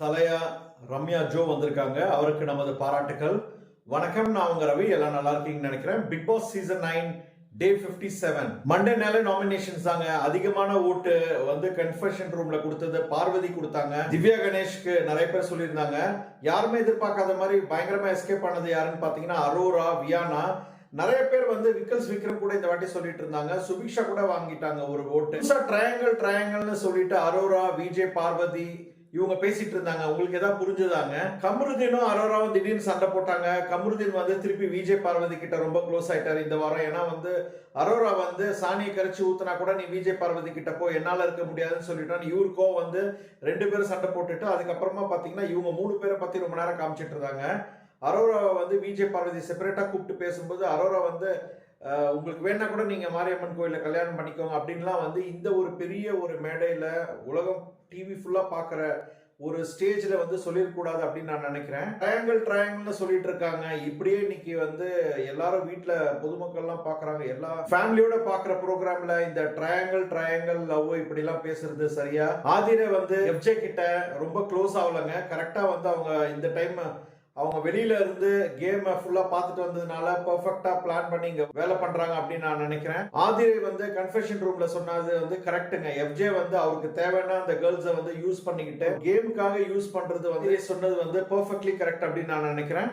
தலையா Ramya Joe வந்திருக்காங்க. அவருக்கு நமது பாராட்டுக்கள். வணக்கம் நான் உங்க ரவி. எல்லாம் நல்லா இருக்கீங்கன்னு நினைக்கிறேன். Bigg Boss season nine day 57 seven Monday nominations தாங்க. அதிகமான ஓட்டு வந்து கன்ஃபெஷன் ரூம்ல கொடுத்தது பார்வதி கொடுத்தாங்க. திவ்யா கணேஷ்க்கு நிறைய பேர் சொல்லியிருந்தாங்க. யாருமே எதிர்பார்க்காத மாதிரி பயங்கரமா எஸ்கேப் பண்ணது யாருன்னு பாத்தீங்கன்னா அரோரா வியானா. நிறைய பேர் வந்து விக்கல்ஸ் விக்ரம் கூட இந்த வாட்டி சொல்லிட்டு இருந்தாங்க. சுபிக்ஷா கூட வாங்கிட்டாங்க ஒரு ஓட்டு. ட்ரையாங்கிள் ட்ரையாங்கிள்னு சொல்லிட்டு அரோரா விஜய் பார்வதி இவங்க பேசிட்டு இருந்தாங்க. உங்களுக்கு ஏதாவது புரிஞ்சுதாங்க. கமருதீனும் அரோராவும் திடீர்னு சண்டை போட்டாங்க. கமருதீன் வந்து திருப்பி விஜய் பார்வதி கிட்ட ரொம்ப க்ளோஸ் ஆயிட்டாரு இந்த வாரம். ஏன்னா வந்து அரோரா வந்து சாணியை கரைச்சி ஊத்துனா கூட நீ விஜய் பார்வதி கிட்ட போ என்னால இருக்க முடியாதுன்னு சொல்லிட்டான் இவருக்கோ வந்து ரெண்டு பேரும் சண்டை போட்டுட்டு அதுக்கப்புறமா பாத்தீங்கன்னா இவங்க மூணு பேரை பத்தி ரொம்ப நேரம் காமிச்சிட்டு இருந்தாங்க. அரோரா வந்து விஜய் பார்வதி செப்பரேட்டா கூப்பிட்டு பேசும்போது அரோரா வந்து உங்களுக்கு வேணா கூட நீங்க மாரியம்மன் கோயில கல்யாணம் பண்ணிக்கோங்க அப்படின்லாம் வந்து இந்த ஒரு பெரிய ஒரு மேடையில உலகம் டிவி ஃபுல்லா பாக்குற ஒரு ஸ்டேஜில் வந்து சொல்லிடக்கூடாது அப்படின்னு நான் நினைக்கிறேன். ட்ரையாங்கிள் ட்ரையாங்கிள்னு சொல்லிட்டு இருக்காங்க. இப்படியே இன்னைக்கு வந்து எல்லாரும் வீட்டில் பொதுமக்கள்லாம் பார்க்குறாங்க எல்லா ஃபேமிலியோட பார்க்குற ப்ரோக்ராமில் இந்த ட்ரையாங்கிள் ட்ரையாங்கிள் லவ் இப்படிலாம் பேசுறது சரியா? ஆதிரை வந்து எஃப்ஜே கிட்ட ரொம்ப க்ளோஸ் ஆகலைங்க. கரெக்டாக வந்து அவங்க இந்த டைம் அவங்க வெளியில இருந்து கேம் ஃபுல்லா பார்த்துட்டு வந்ததுனால பெர்ஃபெக்ட்டா பிளான் பண்ணி இங்க வேலை பண்றாங்க அப்படின்னு நான் நினைக்கிறேன். ஆதிரை வந்து கன்ஃபெஷன் ரூம்ல சொன்னது வந்து கரெக்ட்டுங்க எஃப்ஜே வந்து அவருக்கு தேவைன்னா அந்த கேர்ள்ஸை வந்து யூஸ் பண்ணிக்கிட்டு கேமுக்காக யூஸ் பண்றது வந்து சொன்னது வந்து பெர்ஃபெக்ட்லி கரெக்ட் அப்படின்னு நான் நினைக்கிறேன்.